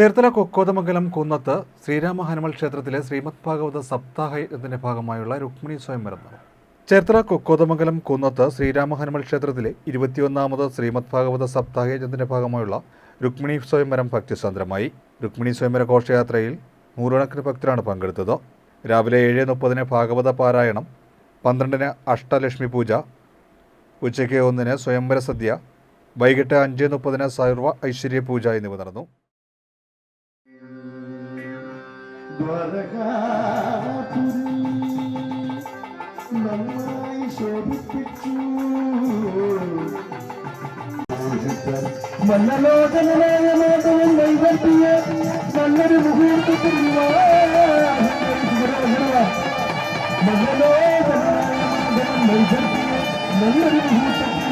ചേർത്തല കൊക്കോതമംഗലം കുന്നത്ത് ശ്രീരാമ ഹനുമൽ ക്ഷേത്രത്തിലെ ശ്രീമദ് ഭാഗവത സപ്താഹ യജ്ഞത്തിന്റെ ഭാഗമായുള്ള രുക്മിണി സ്വയംവരം നടന്നു ചേർത്തല കൊക്കോതമംഗലം കുന്നത്ത് ശ്രീരാമ ഹനുമൽ ക്ഷേത്രത്തിലെ ഇരുപത്തിയൊന്നാമത് ശ്രീമദ് ഭാഗവത സപ്താഹ യജ്ഞത്തിന്റെ ഭാഗമായുള്ള രുക്മിണി സ്വയംവരം ഭക്തിസാന്ദ്രമായി. രുക്മിണി സ്വയംവര ഘോഷയാത്രയിൽ നൂറുകണക്കിന് ഭക്തരാണ് പങ്കെടുത്തത്. രാവിലെ ഏഴ് മുപ്പതിന് ഭാഗവത പാരായണം പന്ത്രണ്ടിന് അഷ്ടലക്ഷ്മി പൂജ ഉച്ചയ്ക്ക് ഒന്നിന് സ്വയംവര സദ്യ വൈകിട്ട് അഞ്ച് മുപ്പതിന് സർവ ഐശ്വര്യ പൂജ എന്നിവ നടന്നു. ദ്വാരകാപുരി നന്നായി ശോഭിപ്പിച്ചു മന്നലോചനായ മാധവൻ വൈവർത്തിയ നല്ലൊരു മുഹൂർത്തത്തിൽ മന്നലോചനായ മാധവൻ വൈവർത്തിയ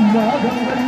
നല്ലൊരു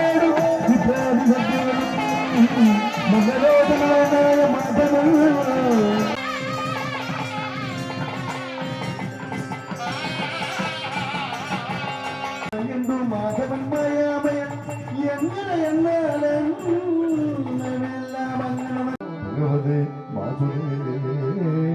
Hadi